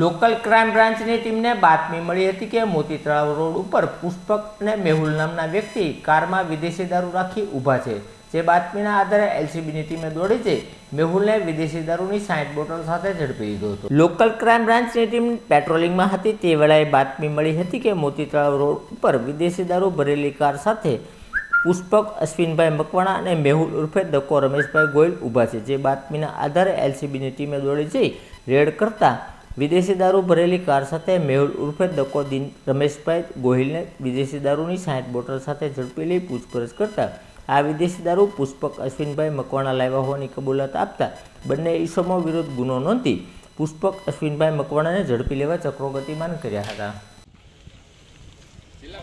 Local crime બ્રાન્ચની ટીમને બાતમી મળી હતી કે મોતી તળાવ રોડ ઉપર પુષ્પક અને મેહુલ નામના વ્યક્તિ કારમાં વિદેશી દારૂ રાખી ઊભા છે. જે બાતમીના આધારે એલસીબીની ટીમે દોડી જઈ મેહુલને વિદેશી દારૂની સાઠ બોટલ સાથે ઝડપી લીધો હતો. લોકલ ક્રાઇમ બ્રાન્ચની ટીમ પેટ્રોલિંગમાં હતી. તે વેળાએ બાતમી મળી હતી કે મોતી તળાવ રોડ ઉપર વિદેશી દારૂ ભરેલી કાર સાથે પુષ્પક અશ્વિનભાઈ મકવાણા અને મેહુલ ઉર્ફે દક્કો રમેશભાઈ ગોયલ ઊભા છે. જે બાતમીના આધારે એલસીબીની ટીમે દોડી જઈ રેડ કરતા વિદેશી દારૂ ભરેલી કાર સાથે મેહુલ ઉર્ફે દકો દિન રમેશભાઈ ગોહિલને વિદેશી દારૂની સાઠ બોટલ સાથે ઝડપી લઈ પૂછપરછ કરતા, આ વિદેશી દારૂ પુષ્પક અશ્વિનભાઈ મકવાણા લાવ્યા હોવાની કબૂલાત આપતા બંને ઈસમો વિરુદ્ધ ગુનો નોંધી પુષ્પક અશ્વિનભાઈ મકવાણાને ઝડપી લેવા ચક્રો ગતિમાન કર્યા હતા. જિલ્લા